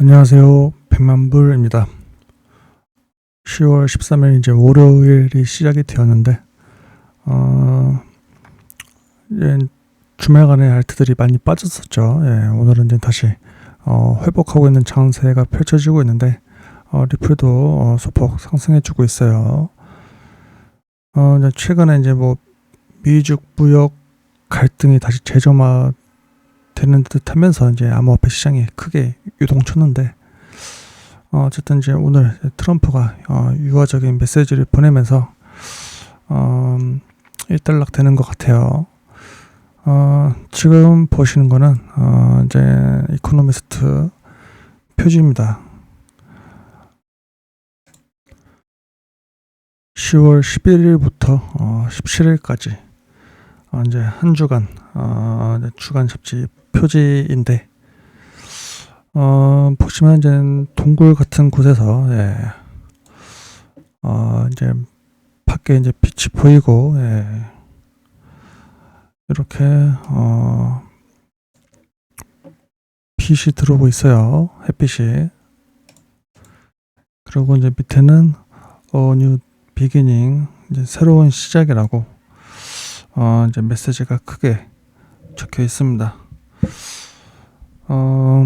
안녕하세요. 백만불입니다. 10월 13일 이제 월요일이 시작이 되었는데, 어, 예, 주말간에 알트들이 많이 빠졌었죠. 예, 오늘은 이제 다시 어, 회복하고 있는 장세가 펼쳐지고 있는데, 어, 리플도 어, 소폭 상승해주고 있어요. 어, 이제 최근에 이제 뭐 미중 무역 갈등이 다시 재점화 되는 듯 하면서 이제 암호화폐 시장이 크게 유동쳤는데 어, 어쨌든 이제 오늘 트럼프가 어, 유화적인 메시지를 보내면서 어, 일단락 되는 것 같아요. 어, 지금 보시는 거는 어, 이제 이코노미스트 표지입니다. 10월 11일부터 어, 17일까지 어, 이제 한 주간 어, 주간 잡지 표지인데 어, 보시면 이제 동굴 같은 곳에서 예. 어, 이제 밖에 이제 빛이 보이고 예. 이렇게 어, 빛이 들어오고 있어요. 햇빛이. 그리고 이제 밑에는 어, 뉴 비기닝 이제 새로운 시작이라고 어, 이제 메시지가 크게 적혀 있습니다. 어,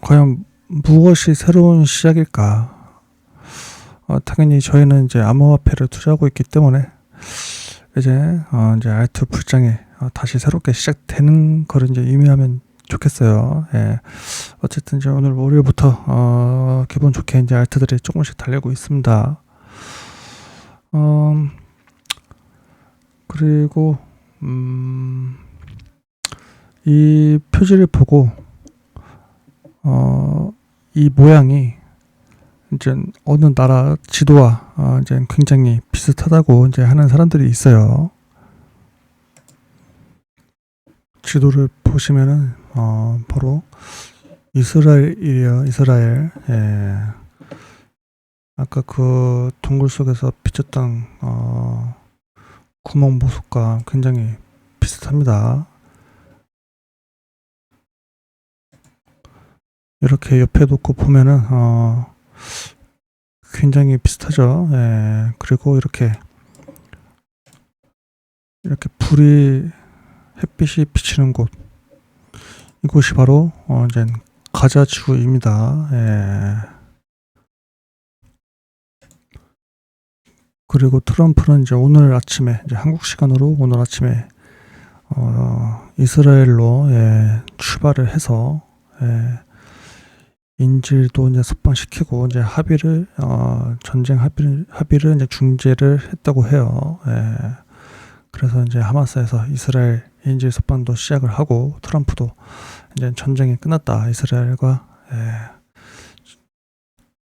과연 무엇이 새로운 시작일까? 어, 당연히 저희는 이제 암호화폐를 투자하고 있기 때문에 이제 어, 이제 알트 불장에 어, 다시 새롭게 시작되는 거를 이제 의미하면 좋겠어요. 예. 어쨌든 이제 오늘 월요일부터 어, 기분 좋게 이제 알트들이 조금씩 달리고 있습니다. 어, 그리고 음, 이 표지를 보고 어, 이 모양이 이제 어느 나라 지도와 어, 이제 굉장히 비슷하다고 이제 하는 사람들이 있어요. 지도를 보시면은 어, 바로 이스라엘이에요. 이스라엘. 예. 아까 그 동굴 속에서 비쳤던 어, 구멍 모습과 굉장히 비슷합니다. 이렇게 옆에 놓고 보면은 어, 굉장히 비슷하죠. 예. 그리고 이렇게 이렇게 불이 햇빛이 비치는 곳 이곳이 바로 어, 이제 가자 지구입니다. 예. 그리고 트럼프는 이제 오늘 아침에 이제 한국 시간으로 오늘 아침에 어, 이스라엘로 예, 출발을 해서 예, 인질도 이제 석방시키고 이제 합의를 어, 전쟁 합의를 합의를 이제 중재를 했다고 해요. 예. 그래서 이제 하마스에서 이스라엘 인질 석방도 시작을 하고 트럼프도 이제 전쟁이 끝났다 이스라엘과 예.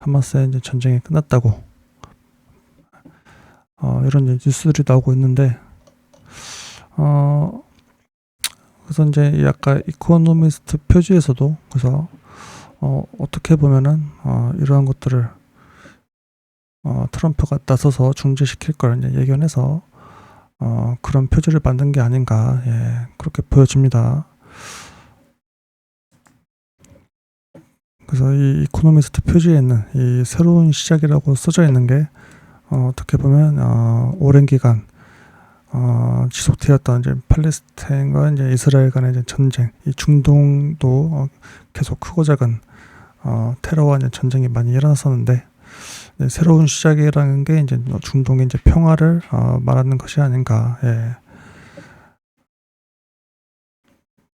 하마스의 이제 전쟁이 끝났다고 어, 이런 뉴스들이 나오고 있는데 어 그래서 이제 약간 이코노미스트 표지에서도 그래서 어, 어떻게 보면은 어, 이러한 것들을 어, 트럼프가 나서서 중재시킬 걸 이제 예견해서 어, 그런 표지를 만든 게 아닌가 예, 그렇게 보여집니다. 그래서 이 이코노미스트 표지에 있는 이 새로운 시작이라고 써져 있는 게 어, 어떻게 보면 어, 오랜 기간 어, 지속되었던 이제 팔레스타인과 이제 이스라엘 간의 이제 전쟁, 이 중동도 어, 계속 크고 작은 어, 테러와 이제 전쟁이 많이 일어났었는데 이제 새로운 시작이라는 게 이제 중동의 이제 평화를 어, 말하는 것이 아닌가. 예.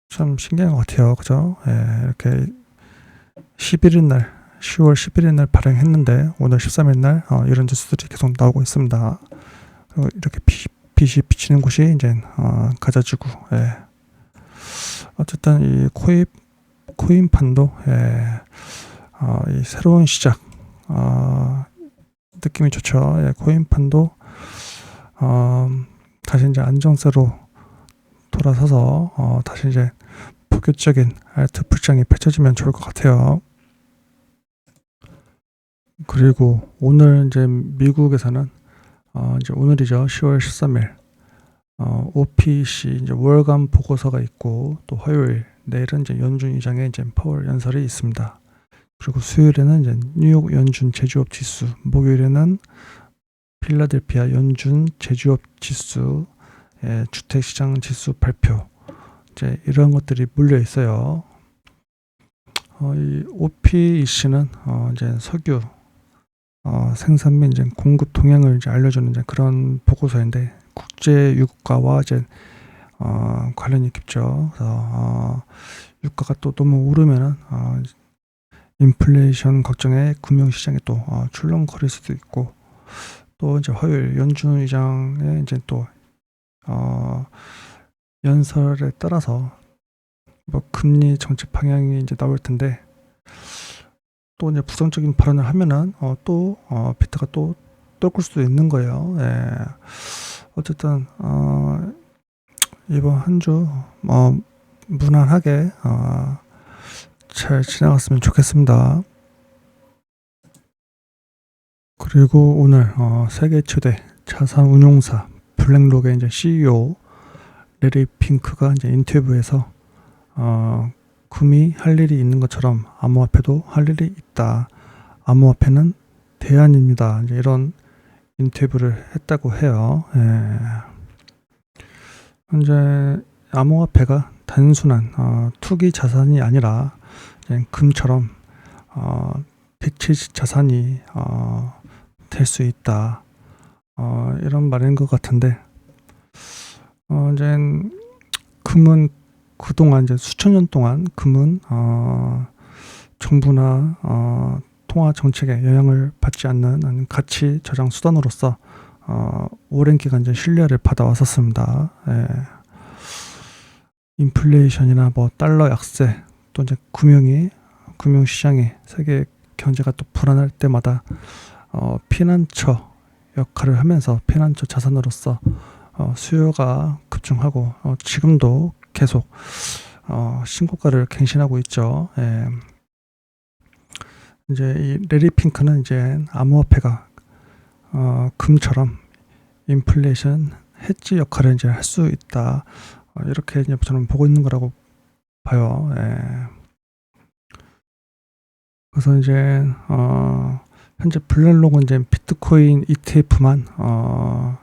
참 신기한 것 같아요, 그죠? 예, 이렇게 11일 날, 10월 11일 날 발행했는데 오늘 13일 날 어, 이런 뉴스들이 계속 나오고 있습니다. 그리고 이렇게 빛, 빛이 비치는 곳이 이제 어, 가자지구. 예. 어쨌든 이 코인 코인 판도 예. 어, 이 새로운 시작 어, 느낌이 좋죠. 예, 코인 판도 어, 다시 이제 안정세로 돌아서서 어, 다시 이제 본격적인 알트 풀장이 펼쳐지면 좋을 것 같아요. 그리고 오늘 이제 미국에서는 어, 이제 오늘이죠. 10월 13일 어, OPC 이제 월간 보고서가 있고 또 화요일 내일은 이제 연준 의장의 이제 파월 연설이 있습니다. 그리고 수요일에는 이제 뉴욕 연준 제조업 지수, 목요일에는 필라델피아 연준 제조업 지수, 예, 주택시장 지수 발표, 이제 이런 것들이 몰려 있어요. 어, 이 OPEC는 어, 이제 석유 어, 생산 및 이제 공급 동향을 이제 알려주는 이제 그런 보고서인데 국제 유가와 이제 어, 관련이 깊죠. 그래서 어, 유가가 또 너무 오르면은 어, 인플레이션 걱정에 금융시장에 또 어, 출렁거릴 수도 있고 또 이제 화요일 연준 의장의 이제 또 어, 연설에 따라서 뭐 금리 정책 방향이 이제 나올 텐데 또 이제 부정적인 발언을 하면은 어, 또 어, 비트가 또 떨굴 수도 있는 거예요. 예. 어쨌든 어, 이번 한주 어, 무난하게 어, 잘 지나갔으면 좋겠습니다. 그리고 오늘 어, 세계 최대 자산 운용사 블랙록의 이제 CEO 레리 핑크가 이제 인터뷰에서 어, 금이 할 일이 있는 것처럼 암호화폐도 할 일이 있다. 암호화폐는 대안입니다. 이런 인터뷰를 했다고 해요. 예. 현재 암호화폐가 단순한 어, 투기 자산이 아니라 금처럼 어, 대체 자산이 어, 될 수 있다. 어, 이런 말인 것 같은데 어, 이제 금은 그동안 이제 수천 년 동안 금은 어, 정부나 어, 통화 정책에 영향을 받지 않는 가치 저장 수단으로서 어, 오랜 기간 이제 신뢰를 받아왔었습니다. 예. 인플레이션이나 뭐 달러 약세 또 이제 금융이 금융 시장이 세계 경제가 또 불안할 때마다 어, 피난처 역할을 하면서 피난처 자산으로서 어, 수요가 급증하고 어, 지금도 계속 어, 신고가를 갱신하고 있죠. 예. 이제 이 레리 핑크는 이제 암호화폐가 어, 금처럼 인플레이션 해지 역할을 이제 할 수 있다. 어, 이렇게 이제 저는 보고 있는 거라고 봐요. 예. 그래서 이제 어, 현재 블랙록은 이제 비트코인 ETF만 어,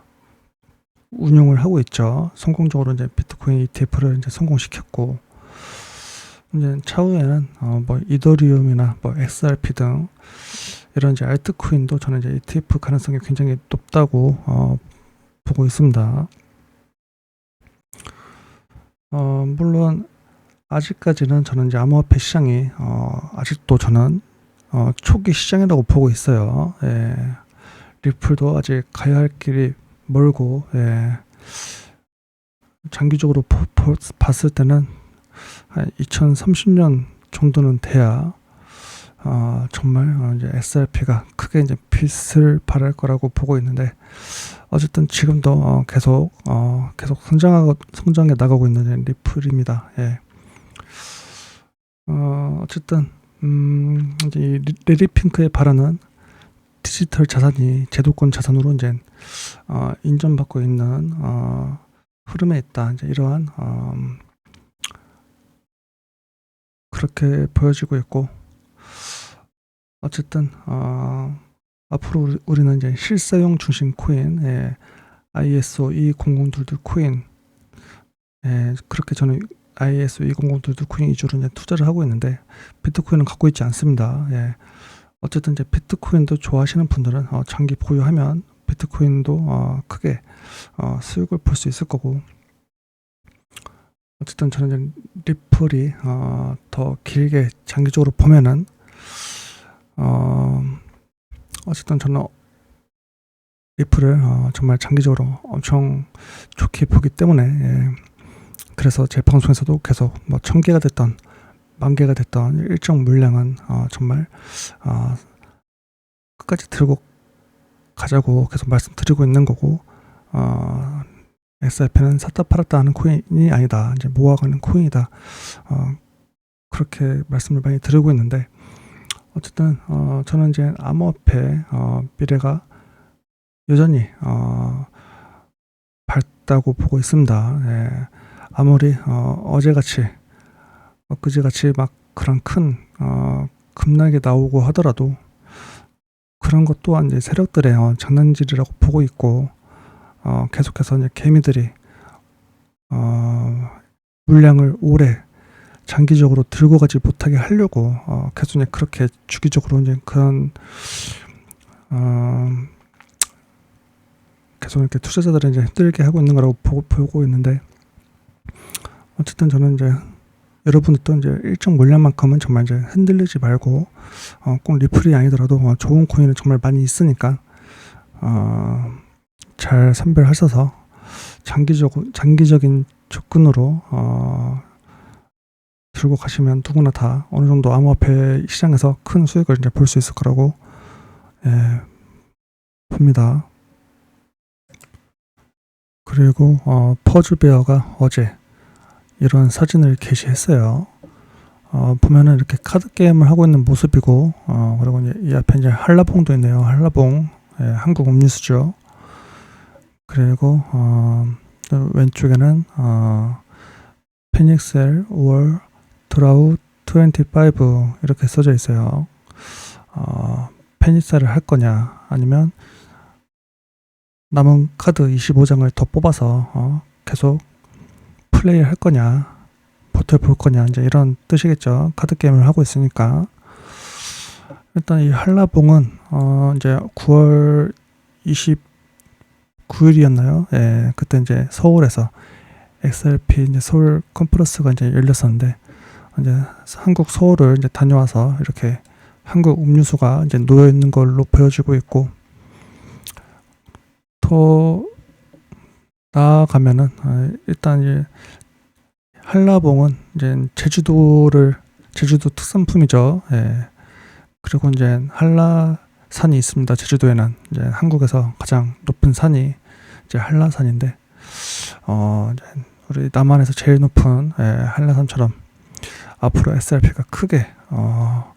운용을 하고 있죠. 성공적으로 이제 비트코인 ETF를 이제 성공시켰고 이제 차후에는 어, 뭐 이더리움이나 뭐 XRP 등 이런 이제 알트코인도 저는 이제 ETF 가능성이 굉장히 높다고 어, 보고 있습니다. 어, 물론 아직까지는 저는 이제 암호화폐 시장이 어, 아직도 저는 어, 초기 시장이라고 보고 있어요. 예. 리플도 아직 가야 할 길이 멀고 예. 장기적으로 보, 보, 봤을 때는 한 2030년 정도는 돼야 어, 정말 어, 이제 SRP가 크게 이제 빛을 발할 거라고 보고 있는데 어쨌든 지금도 어, 계속 어, 계속 성장하고 성장해 나가고 있는 리플입니다. 예. 어, 어쨌든 음, 이제 이 레리 핑크의 발언은 디지털 자산이 제도권 자산으로 이제 어, 인정받고 있는 어, 흐름에 있다. 이제 이러한 어, 그렇게 보여지고 있고 어쨌든 어, 앞으로 우리는 이제 실사용 중심 코인, 예, ISO 2002 코인, 예, 그렇게 저는 ISO 2002 코인 위주로 이제 투자를 하고 있는데 비트코인은 갖고 있지 않습니다. 예. 어쨌든 이제 비트코인도 좋아하시는 분들은 어, 장기 보유하면 비트코인도 어, 크게 어, 수익을 볼 수 있을 거고 어쨌든 저는 리플이 어, 더 길게 장기적으로 보면은 어, 어쨌든 저는 리플을 어, 정말 장기적으로 엄청 좋게 보기 때문에 예. 그래서 제 방송에서도 계속 뭐 천 개가 됐던 만 개가 됐던 일정 물량은 어, 정말 어, 끝까지 들고 가자고 계속 말씀드리고 있는 거고 어, XRP는 샀다 팔았다 하는 코인이 아니다. 이제 모아가는 코인이다. 어, 그렇게 말씀을 많이 드리고 있는데 어쨌든 어, 저는 이제 암호화폐 어, 미래가 여전히 어, 밝다고 보고 있습니다. 예, 아무리 어, 어제같이 엊그제같이 막 그런 큰 어, 급락이 나오고 하더라도 그런 것 또한 이제 세력들의 어, 장난질이라고 보고 있고 어, 계속해서 이제 개미들이 어, 물량을 오래 장기적으로 들고 가지 못하게 하려고 어, 계속 이제 그렇게 주기적으로 이제 그런 어, 계속 이렇게 투자자들을 이제 힘들게 하고 있는 거라고 보고, 보고 있는데 어쨌든 저는 이제 여러분들도 이제 일정 물량만큼은 정말 이제 흔들리지 말고 어, 꼭 리플이 아니더라도 어, 좋은 코인은 정말 많이 있으니까 어, 잘 선별하셔서 장기적 장기적인 접근으로 어, 들고 가시면 누구나 다 어느 정도 암호화폐 시장에서 큰 수익을 이제 볼 수 있을 거라고 예, 봅니다. 그리고 어, 퍼즐베어가 어제 이런 사진을 게시했어요. 어, 보면은 이렇게 카드 게임을 하고 있는 모습이고, 어, 그리고 이제 이 앞에 이제 한라봉도 있네요. 한라봉, 예, 한국 음료수죠. 그리고 어, 또 왼쪽에는 어, 피닉셀 5월 드라우 25 이렇게 써져 있어요. 어, 페니셀을 할 거냐, 아니면 남은 카드 25장을 더 뽑아서 어, 계속 플레이 할 거냐, 버텨볼 거냐, 이제 이런 뜻이겠죠. 카드 게임을 하고 있으니까. 일단 이 한라봉은 어, 이제 9월 29일이었나요? 예, 그때 이제 서울에서 XRP 이제 서울 컨퍼런스가 이제 열렸었는데 이제 한국 서울을 이제 다녀와서 이렇게 한국 음료수가 이제 놓여 있는 걸로 보여지고 있고 더 나아가면은 아, 일단 이 한라봉은 이제 제주도를 제주도 특산품이죠. 예. 그리고 이제 한라산이 있습니다. 제주도에는 이제 한국에서 가장 높은 산이 이제 한라산인데 어 이제 우리 남한에서 제일 높은 예, 한라산처럼 앞으로 SRP가 크게 어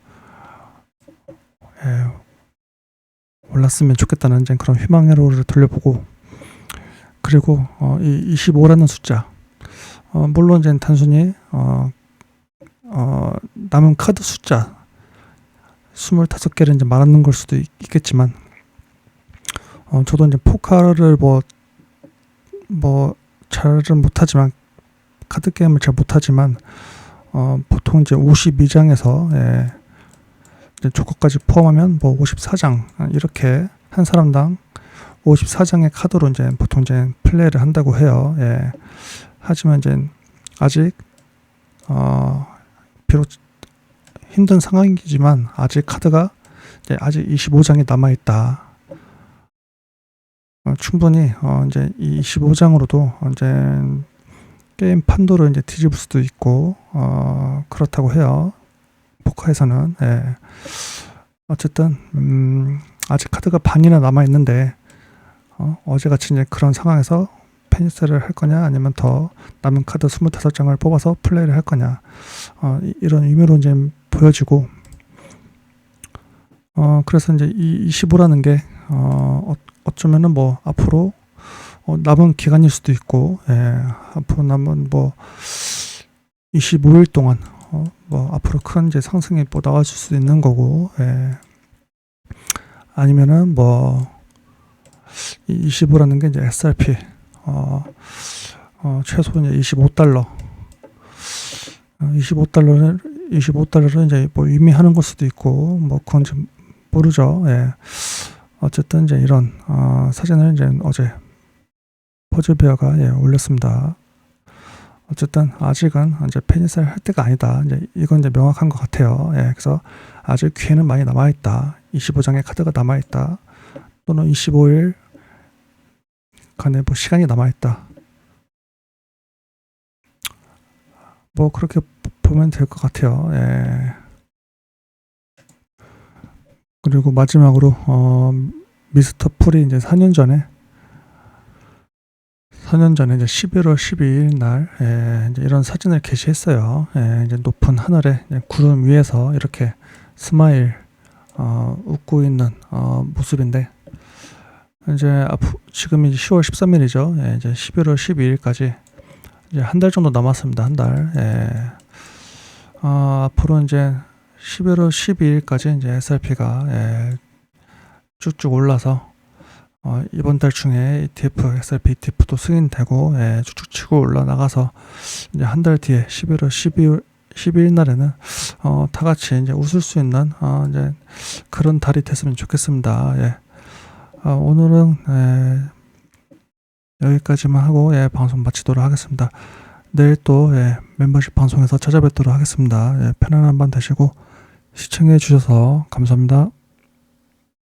예, 올랐으면 좋겠다는 이제 그런 희망회로를 돌려보고 그리고 어, 이 25라는 숫자. 어, 물론 이제 단순히 어, 어, 남은 카드 숫자 25개를 이제 말하는 걸 수도 있, 겠지만 어, 저도 이제 포카를 뭐 뭐 잘은 못하지만 카드 게임을 잘 못하지만 어, 보통 이제 52장에서 예, 이제 조커까지 포함하면 뭐 54장 이렇게 한 사람당 54장의 카드로 이제 보통 이제 플레이를 한다고 해요. 예. 하지만 이제 아직 어 비록 힘든 상황이지만 아직 카드가 이제 아직 25장이 남아 있다. 어, 충분히 어 이제 이 25장으로도 이제 게임 판도를 이제 뒤집을 수도 있고 어 그렇다고 해요. 포커에서는 예. 어쨌든 음 아직 카드가 반이나 남아 있는데 어, 어제같이 이제 그런 상황에서 페니스를 할 거냐 아니면 더 남은 카드 25장을 뽑아서 플레이를 할 거냐 어, 이- 이런 의미로 이제 보여지고 어 그래서 이제 이 25라는 게 어, 어 어쩌면은 뭐 앞으로 어, 남은 기간일 수도 있고 예, 앞으로 남은 뭐 25일 동안 어, 뭐 앞으로 큰 이제 상승이 뭐 나와줄 수도 있는 거고 예. 아니면은 뭐 25라는 게 이제 SRP 어, 어 최소 이제 25달러 25달러를 25달러를 이제 뭐 의미하는 걸 수도 있고 뭐 그건 좀 모르죠. 예. 어쨌든 이제 이런 어, 사진을 이제 어제 퍼즐베어가 예, 올렸습니다. 어쨌든 아직은 이제 페니스를 할 때가 아니다. 이제 이건 이제 명확한 것 같아요. 예, 그래서 아직 기회는 많이 남아 있다. 25장의 카드가 남아 있다. 또는 25일 간에 뭐 시간이 남아 있다. 뭐 그렇게 보- 보면 될 것 같아요. 예. 그리고 마지막으로 어, 미스터 풀이 이제 4년 전에 4년 전에 이제 11월 12일 날 예, 이제 이런 사진을 게시했어요. 예, 이제 높은 하늘에 구름 위에서 이렇게 스마일 어, 웃고 있는 어, 모습인데 이제 앞 지금이 10월 13일이죠. 예, 이제 11월 12일까지 이제 한 달 정도 남았습니다. 한 달. 예. 어, 앞으로 이제 11월 12일까지 이제 SRP가 예, 쭉쭉 올라서 어, 이번 달 중에 ETF, SRP ETF도 승인되고 예, 쭉쭉 치고 올라나가서 이제 한 달 뒤에 11월 12일 12일 날에는 어, 다 같이 이제 웃을 수 있는 어, 이제 그런 달이 됐으면 좋겠습니다. 예. 어, 오늘은 예, 여기까지만 하고 예, 방송 마치도록 하겠습니다. 내일 또 예, 멤버십 방송에서 찾아뵙도록 하겠습니다. 예, 편안한 밤 되시고 시청해 주셔서 감사합니다.